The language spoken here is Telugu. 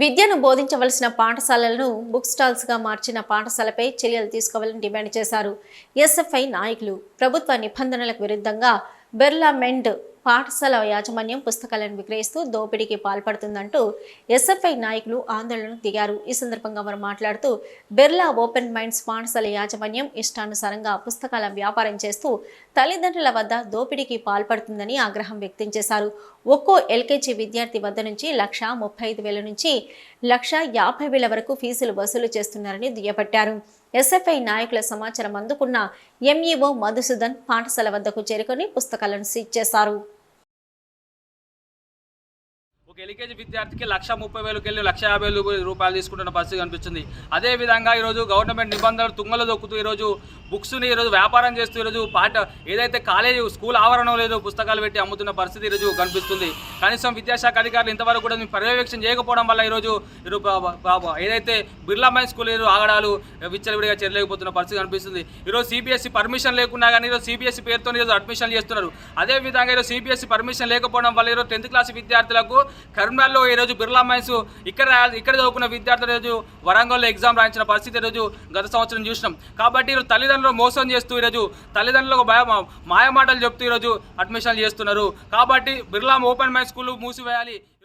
విద్యను బోధించవలసిన పాఠశాలలను బుక్ స్టాల్స్గా మార్చిన పాఠశాలపై చర్యలు తీసుకోవాలని డిమాండ్ చేశారు. ఎస్ఎఫ్ఐ నాయకులు ప్రభుత్వ నిబంధనలకు విరుద్ధంగా బిర్లామెండ్ పాఠశాల యాజమాన్యం పుస్తకాలను విక్రయిస్తూ దోపిడీకి పాల్పడుతుందంటూ ఎస్ఎఫ్ఐ నాయకులు ఆందోళనకు దిగారు. ఈ సందర్భంగా వారు మాట్లాడుతూ బిర్లా ఓపెన్ మైండ్స్ పాఠశాల యాజమాన్యం ఇష్టానుసారంగా పుస్తకాల వ్యాపారం చేస్తూ తల్లిదండ్రుల వద్ద దోపిడీకి పాల్పడుతుందని ఆగ్రహం వ్యక్తం చేశారు. ఒక్కో ఎల్కేజీ విద్యార్థి వద్ద నుంచి లక్ష ముప్పై ఐదు వేల నుంచి లక్ష యాభై వేల వరకు ఫీజులు వసూలు చేస్తున్నారని దుయ్యబట్టారు. ఎస్ఎఫ్ఐ నాయకుల సమాచారం అందుకున్న ఎంఈఓ మధుసూదన్ పాఠశాల వద్దకు చేరుకొని పుస్తకాలను సీజ్ చేశారు. ఒక ఎల్కేజీ విద్యార్థికి లక్ష ముప్పై వేలకు వెళ్ళి లక్ష యాభై వేలు రూపాయలు తీసుకుంటున్న పరిస్థితి కనిపిస్తుంది. అదేవిధంగా ఈరోజు గవర్నమెంట్ నిబంధనలు తుంగలు దొక్కుతూ ఈరోజు బుక్స్ని ఈరోజు వ్యాపారం చేస్తూ ఈరోజు పాట ఏదైతే కాలేజీ స్కూల్ ఆవరణం లేదో పుస్తకాలు పెట్టి అమ్ముతున్న పరిస్థితి ఈరోజు కనిపిస్తుంది. కనీసం విద్యాశాఖ అధికారులు ఇంతవరకు కూడా మేము పర్యవేక్షణ చేయకపోవడం వల్ల ఈరోజు ఏదైతే బిర్లా మైన్ స్కూల్ ఈరోజు ఆగడాలు విచ్చలవిడిగా చేరలేకపోతున్న పరిస్థితి కనిపిస్తుంది. ఈరోజు సిబిఎస్ఈ పర్మిషన్ లేకున్నా కానీ ఈరోజు సిబిఎస్ఈ పేరుతో ఈరోజు అడ్మిషన్ చేస్తున్నారు. అదేవిధంగా ఈరోజు సిబిఎస్ఈ పర్మిషన్ లేకపోవడం వల్ల ఈరోజు టెన్త్ క్లాస్ విద్యార్థులకు కరీంనగర్లో ఈరోజు బిర్లా మైన్స్ ఇక్కడ ఇక్కడ చదువుకున్న విద్యార్థులు ఈరోజు వరంగల్లో ఎగ్జామ్ రాయించిన పరిస్థితి ఈరోజు గత సంవత్సరం చూసినాం. కాబట్టి ఈరోజు తల్లిదండ్రులు మోసం చేస్తూ ఈరోజు తల్లిదండ్రులకు భయ మాయమాటలు చెప్తూ ఈరోజు అడ్మిషన్లు చేస్తున్నారు. కాబట్టి బిర్లా ఓపెన్ మై స్కూల్ మూసివేయాలి.